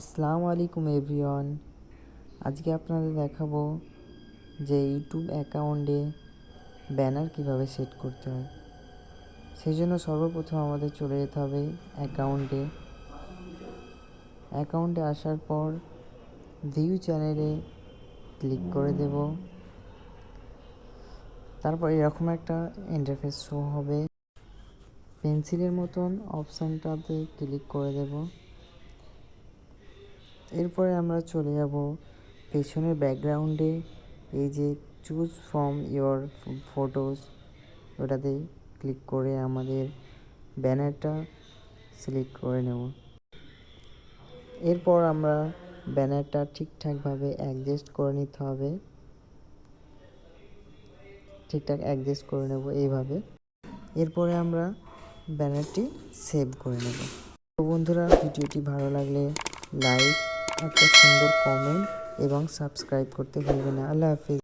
আসসালামু আলাইকুম এভরিওয়ান। আজকে আপনাদের দেখাবো যে ইউটিউব অ্যাকাউন্টে ব্যানার কীভাবে সেট করতে হয়। সেই জন্য সর্বপ্রথম আমাদের চলে যেতে হবে অ্যাকাউন্টে। অ্যাকাউন্টে আসার পর ভিউ চ্যানেলে ক্লিক করে দেব। তারপর এরকম একটা ইন্টারফেস শো হবে। পেন্সিলের মতন অপশানটাতে ক্লিক করে দেবো। এরপরে আমরা চলে যাব পেছনের ব্যাকগ্রাউন্ডে এই যে চুজ ফ্রম ইয়োর ফটোস ওটাতে ক্লিক করে আমাদের ব্যানারটা সিলেক্ট করে নেব। এরপর আমরা ব্যানারটা ঠিকঠাকভাবে অ্যাডজাস্ট করে নিতে হবে। ঠিকঠাক অ্যাডজাস্ট করে নেব এইভাবে। এরপরে আমরা ব্যানারটি সেভ করে নেব। তো বন্ধুরা, ভিডিওটি ভালো লাগলে লাইক একটা সুন্দর কমেন্ট এবং সাবস্ক্রাইব করতে ভুলবেন না। আল্লাহ হাফিজ।